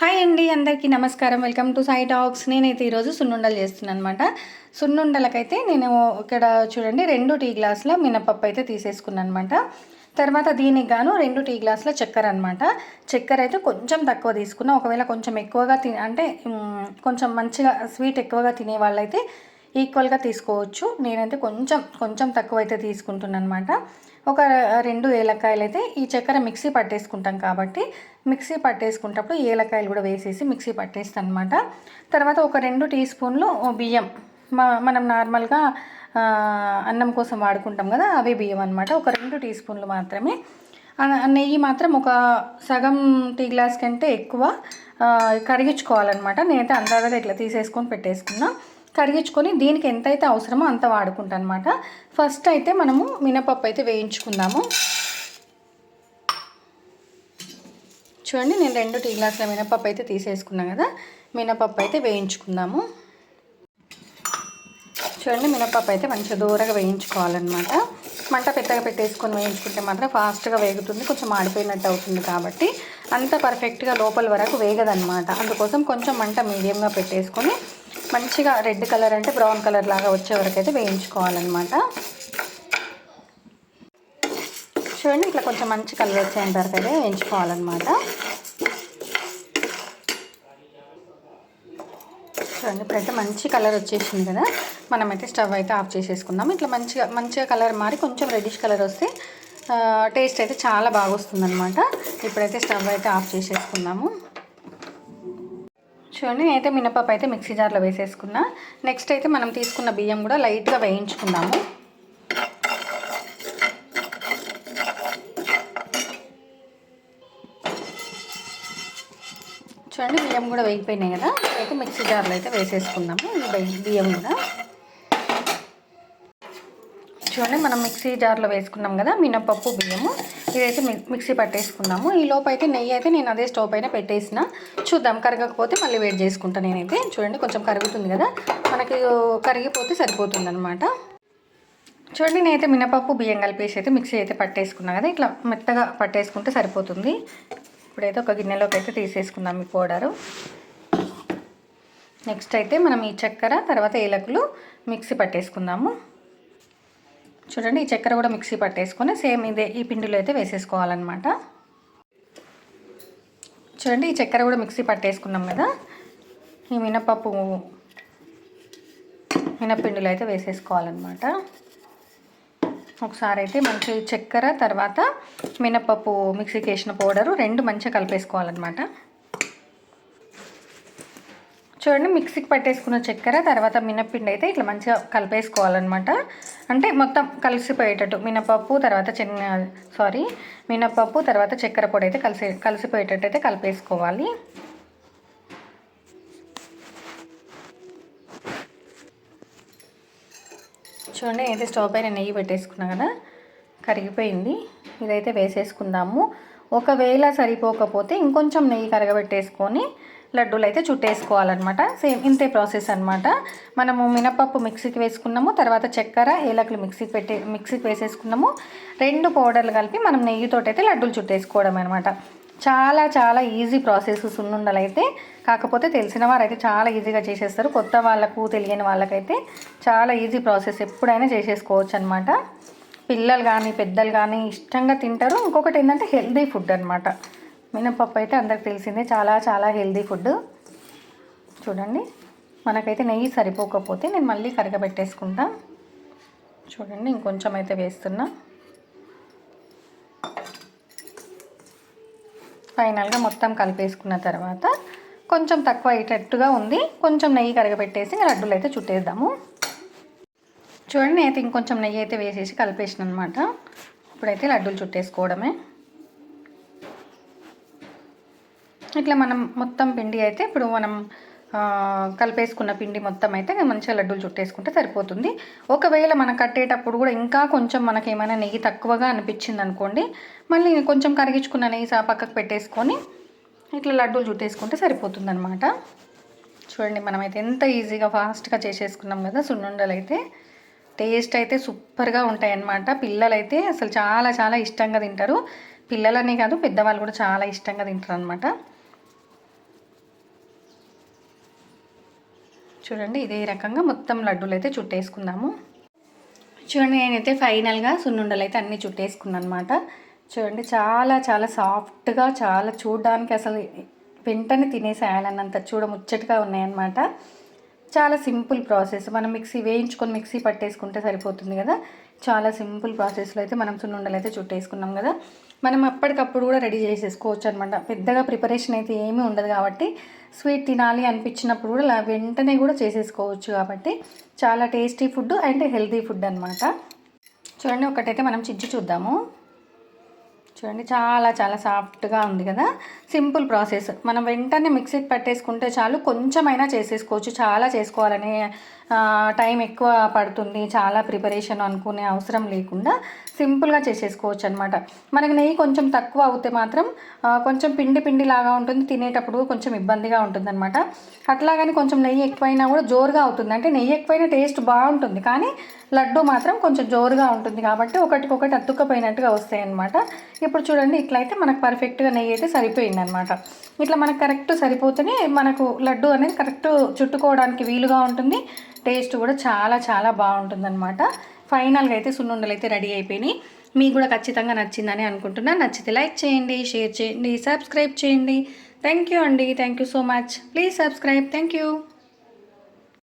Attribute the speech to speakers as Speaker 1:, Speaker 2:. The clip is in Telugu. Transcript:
Speaker 1: హాయ్ అండి అందరికీ నమస్కారం. Welcome to Sai talks. నేనైతే ఈరోజు సున్నుండలు చేస్తున్నాను అనమాట సున్నుండలకైతే నేను ఇక్కడ చూడండి రెండు టీ గ్లాసుల మినపప్పు అయితే తీసేసుకున్నాను అనమాట తర్వాత దీనికి గాను రెండు టీ గ్లాసుల చక్కెర అనమాట చక్కెర అయితే కొంచెం తక్కువ తీసుకున్నా ఒకవేళ కొంచెం ఎక్కువగా తి అంటే కొంచెం మంచిగా స్వీట్ ఎక్కువగా తినే వాళ్ళైతే ఈక్వల్గా తీసుకోవచ్చు. నేనైతే కొంచెం కొంచెం తక్కువ అయితే తీసుకుంటున్నాను అనమాట ఒక రెండు ఏలక్కాయలు అయితే ఈ చక్కెర మిక్సీ పట్టేసుకుంటాం కాబట్టి మిక్సీ పట్టేసుకుంటప్పుడు ఏలక్కాయలు కూడా వేసేసి మిక్సీ పట్టేస్తాను అనమాట తర్వాత ఒక రెండు టీ స్పూన్లు బియ్యం. మా మనం నార్మల్గా అన్నం కోసం వాడుకుంటాం కదా అవే బియ్యం అనమాట ఒక రెండు టీ స్పూన్లు మాత్రమే. నెయ్యి మాత్రం ఒక సగం టీ గ్లాస్ కంటే ఎక్కువ కరిగించుకోవాలన్నమాట. నేనైతే అందాజగా ఇట్లా తీసేసుకొని పెట్టేసుకున్నా. కరిగించుకొని దీనికి ఎంతైతే అవసరమో అంత వాడుకుంటాను అనమాట ఫస్ట్ అయితే మనము మినపప్పు అయితే వేయించుకుందాము. చూడండి నేను రెండు టీ గ్లాసుల మినపప్పు అయితే తీసేసుకున్నాను కదా మినపప్పు అయితే వేయించుకుందాము. చూడండి మినపప్పు అయితే మంచిగా దూరగా వేయించుకోవాలన్నమాట. మంట పెద్దగా పెట్టేసుకొని వేయించుకుంటే మాత్రం ఫాస్ట్గా వేగుతుంది కొంచెం మాడిపోయినట్టు అవుతుంది కాబట్టి. అంత పర్ఫెక్ట్గా లోపల వరకు వేగదన్నమాట. అందుకోసం కొంచెం మంట మీడియంగా పెట్టేసుకొని మంచిగా రెడ్ కలర్ అంటే బ్రౌన్ కలర్ లాగా వచ్చే వరకు అయితే వేయించుకోవాలన్నమాట. చూడండి ఇట్లా కొంచెం మంచి కలర్ వచ్చేంత వరకు అయితే వేయించుకోవాలన్నమాట. చూడండి ఇప్పుడైతే మంచి కలర్ వచ్చేసింది కదా. మనమైతే స్టవ్ అయితే ఆఫ్ చేసేసుకుందాం. ఇట్లా మంచిగా మంచిగా కలర్ మారి కొంచెం రెడ్డిష్ కలర్ వస్తే టేస్ట్ అయితే చాలా బాగా వస్తుందన్నమాట. ఇప్పుడైతే స్టవ్ అయితే ఆఫ్ చేసేసుకుందాము. చూడండి నేనైతే మినపప్పు అయితే మిక్సీ జార్లో వేసేసుకున్నా. నెక్స్ట్ అయితే మనం తీసుకున్న బియ్యం కూడా లైట్గా వేయించుకుందాము. చూడండి బియ్యం కూడా వేగిపోయినాయి కదా. అయితే మిక్సీ జార్లో అయితే వేసేసుకుందాము. ఈ బియ్యం కూడా. చూడండి మనం మిక్సీ జార్లో వేసుకున్నాం కదా మినపప్పు బియ్యము ఇదైతే మిక్సీ పట్టేసుకున్నాము. ఈ లోపు అయితే నెయ్యి అయితే నేను అదే స్టవ్ పైన పెట్టేసిన. చూద్దాం కరగకపోతే మళ్ళీ వేడి చేసుకుంటాను నేనైతే. చూడండి కొంచెం కరుగుతుంది కదా మనకి కరిగిపోతే సరిపోతుంది అనమాట చూడండి నేనైతే మినపప్పు బియ్యం కలిపేసి అయితే మిక్సీ అయితే పట్టేసుకున్నా కదా ఇట్లా మెత్తగా పట్టేసుకుంటే సరిపోతుంది. ఇప్పుడైతే ఒక గిన్నెలోకి అయితే తీసేసుకుందాం ఈ పౌడరు. నెక్స్ట్ అయితే మనం ఈ చక్కెర తర్వాత ఏలకులు మిక్సీ పట్టేసుకుందాము. చూడండి ఈ చక్కెర కూడా మిక్సీ పట్టేసుకొని సేమ్ ఇదే ఈ పిండిలో అయితే వేసేసుకోవాలన్నమాట. చూడండి ఈ చక్కెర కూడా మిక్సీ పట్టేసుకున్నాం కదా. ఈ మినపప్పు మినపిండిలో అయితే వేసేసుకోవాలన్నమాట. ఒకసారి అయితే మంచి చక్కెర తర్వాత మినపప్పు మిక్సీకి వేసిన పౌడరు రెండు మంచిగా కలిపేసుకోవాలన్నమాట. చూడండి మిక్సీకి పట్టేసుకున్న చక్కెర తర్వాత మినప్పిండి అయితే ఇట్లా మంచిగా కలిపేసుకోవాలన్నమాట. అంటే మొత్తం కలిసిపోయేటట్టు మినపప్పు తర్వాత చిన్న సారీ మినపప్పు తర్వాత చక్కెర పొడి అయితే కలిసి కలిసిపోయేటట్టు అయితే కలిపేసుకోవాలి. చూడండి అయితే స్టవ్ పైన నెయ్యి పెట్టేసుకున్నా కదా కరిగిపోయింది. ఇదైతే వేసేసుకుందాము. ఒకవేళ సరిపోకపోతే ఇంకొంచెం నెయ్యి కరగబెట్టేసుకొని లడ్డూలు అయితే చుట్టేసుకోవాలన్నమాట. సేమ్ ఇంతే ప్రాసెస్ అనమాట మనము మినపప్పు మిక్సీకి వేసుకున్నాము తర్వాత చక్కెర ఏలకులు మిక్సీకి పెట్టి మిక్సీకి వేసేసుకున్నాము. రెండు పౌడర్లు కలిపి మనం నెయ్యితోటి అయితే లడ్డూలు చుట్టేసుకోవడం అనమాట చాలా చాలా ఈజీ ప్రాసెస్ సున్నుండలు అయితే కాకపోతే తెలిసిన వారైతే చాలా ఈజీగా చేసేస్తారు. కొత్త వాళ్ళకు తెలియని వాళ్ళకైతే చాలా ఈజీ ప్రాసెస్ ఎప్పుడైనా చేసేసుకోవచ్చు అనమాట పిల్లలు కానీ పెద్దలు కానీ ఇష్టంగా తింటారు. ఇంకొకటి ఏంటంటే హెల్దీ ఫుడ్ అనమాట మినపప్పు అయితే అందరికి తెలిసిందే. చాలా చాలా హెల్దీ ఫుడ్. చూడండి. మనకైతే నెయ్యి సరిపోకపోతే నేను మళ్ళీ కరగబెట్టేసుకుంటా. చూడండి ఇంకొంచెం అయితే వేస్తున్నా. ఫైనల్గా మొత్తం కలిపేసుకున్న తర్వాత కొంచెం తక్కువ అయ్యేటట్టుగా ఉంది. కొంచెం నెయ్యి కరగబెట్టేసి ఇంకా లడ్డూలు అయితే చుట్టేద్దాము. చూడండి అయితే ఇంకొంచెం నెయ్యి అయితే వేసేసి కలిపేసిన అనమాట ఇప్పుడైతే లడ్డూలు చుట్టేసుకోవడమే. ఇట్లా మనం మొత్తం పిండి అయితే ఇప్పుడు మనం కలిపేసుకున్న పిండి మొత్తం అయితే మంచిగా లడ్డూలు చుట్టేసుకుంటే సరిపోతుంది. ఒకవేళ మనం కట్టేటప్పుడు కూడా ఇంకా కొంచెం మనకి ఏమైనా నెయ్యి తక్కువగా అనిపించింది అనుకోండి మళ్ళీ కొంచెం కరిగించుకున్న నెయ్యి సా పక్కకు పెట్టేసుకొని ఇట్లా లడ్డూలు చుట్టేసుకుంటే సరిపోతుంది అనమాట చూడండి మనమైతే ఎంత ఈజీగా ఫాస్ట్గా చేసేసుకున్నాం కదా సున్నుండలు అయితే. టేస్ట్ అయితే సూపర్గా ఉంటాయన్నమాట. పిల్లలైతే అసలు చాలా చాలా ఇష్టంగా తింటారు. పిల్లలనే కాదు పెద్దవాళ్ళు కూడా చాలా ఇష్టంగా తింటారు అనమాట చూడండి ఇదే రకంగా మొత్తం లడ్డూలు అయితే చుట్టేసుకుందాము. చూడండి నేనైతే ఫైనల్గా సున్నుండలు అయితే అన్నీ చుట్టేసుకున్నాను అనమాట చూడండి చాలా చాలా సాఫ్ట్గా చాలా చూడడానికి అసలు వెంటనే తినేసేయాలన్నంత చూడ ముచ్చటగా ఉన్నాయన్నమాట. చాలా సింపుల్ ప్రాసెస్. మనం మిక్సీ వేయించుకొని మిక్సీ పట్టేసుకుంటే సరిపోతుంది కదా. చాలా సింపుల్ ప్రాసెస్లో అయితే మనం సున్నుండలు అయితే చుట్టేసుకున్నాం కదా. మనం అప్పటికప్పుడు కూడా రెడీ చేసేసుకోవచ్చు అనమాట పెద్దగా ప్రిపరేషన్ అయితే ఏమీ ఉండదు కాబట్టి స్వీట్ తినాలి అనిపించినప్పుడు కూడా వెంటనే కూడా చేసేసుకోవచ్చు కాబట్టి చాలా tasty food and healthy food అనమాట చూడండి ఒకటైతే మనం చిజ్జి చూద్దాము. చూడండి చాలా చాలా సాఫ్ట్గా ఉంది కదా. Simple process. మనం వెంటనే మిక్సీకి పట్టేసుకుంటే చాలు కొంచెమైనా చేసేసుకోవచ్చు. చాలా చేసుకోవాలనే టైం ఎక్కువ పడుతుంది. చాలా ప్రిపరేషన్ అనుకునే అవసరం లేకుండా సింపుల్గా చేసేసుకోవచ్చు అనమాట మనకి నెయ్యి కొంచెం తక్కువ అవుతే మాత్రం కొంచెం పిండి పిండి లాగా ఉంటుంది. తినేటప్పుడు కొంచెం ఇబ్బందిగా ఉంటుంది అనమాట అట్లాగని కొంచెం నెయ్యి ఎక్కువైనా కూడా జోరుగా అవుతుంది. అంటే నెయ్యి ఎక్కువైనా టేస్ట్ బాగుంటుంది. కానీ లడ్డు మాత్రం కొంచెం జోరుగా ఉంటుంది కాబట్టి ఒకటికొకటి అతుక్కపోయినట్టుగా వస్తాయి అనమాట ఇప్పుడు చూడండి ఇట్లయితే మనకు పర్ఫెక్ట్గా నెయ్యి అయితే సరిపోయింది అనమాట ఇట్లా మనకు కరెక్ట్ సరిపోతేనే మనకు లడ్డు అనేది కరెక్ట్ చుట్టుకోవడానికి వీలుగా ఉంటుంది. టేస్ట్ కూడా చాలా చాలా బాగుంటుంది అనమాట ఫైనల్గా అయితే సున్నుండలు అయితే రెడీ అయిపోయినాయి. మీకు కూడా ఖచ్చితంగా నచ్చిందని అనుకుంటున్నాను నచ్చితే లైక్ చేయండి షేర్ చేయండి సబ్స్క్రైబ్ చేయండి. థ్యాంక్ యూ అండి. Thank you so much please subscribe thank you